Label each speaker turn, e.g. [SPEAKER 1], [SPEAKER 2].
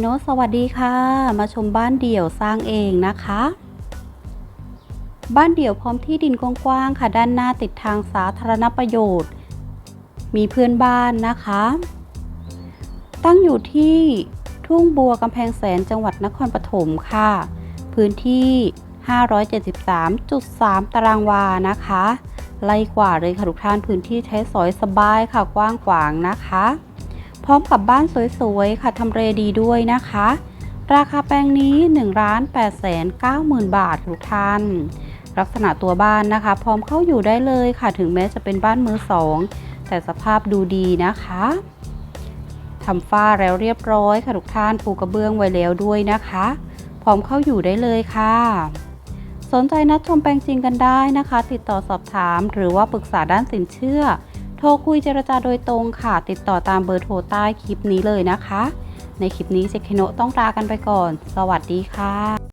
[SPEAKER 1] โนสวัสดีค่ะ มาชมบ้านเดี่ยวสร้างเองนะคะ บ้านเดี่ยวพร้อมที่ดินกว้างๆค่ะ ด้านหน้าติดทางสาธารณประโยชน์ มีเพื่อนบ้านนะคะ ตั้งอยู่ที่ทุ่งบัวกำแพงแสนจังหวัดนครปฐมค่ะ พื้นที่ 573.3 ตารางวานะคะ ไล่กว่าเลยค่ะทุกท่านพื้นที่ใช้สอยสบายค่ะกว้างขวางนะคะ พร้อมกับบ้านสวยๆ ค่ะทำเลดีด้วยนะคะ ราคาแปลงนี้1ล้าน8แสน9หมื่นบาททุกท่านลักษณะตัวบ้านนะคะ พร้อมเข้าอยู่ได้เลยค่ะ ถึงแม้จะเป็นบ้านมือสองแต่สภาพดูดีนะคะทำฝ้าแล้วเรียบร้อยค่ะทุกท่านปูกระเบื้องไว้แล้วด้วยนะคะ พร้อมเข้าอยู่ได้เลยค่ะ สนใจนัดชมแปลงจริงกันได้นะคะ ติดต่อสอบถาม หรือว่าปรึกษาด้านสินเชื่อ รคุยเจรจาโดยตรงค่ะ ติดต่อตามเบอร์โทรใต้คลิปนี้เลยนะคะ ในคลิปนี้เจคโนต้องลากันไปก่อน สวัสดีค่ะ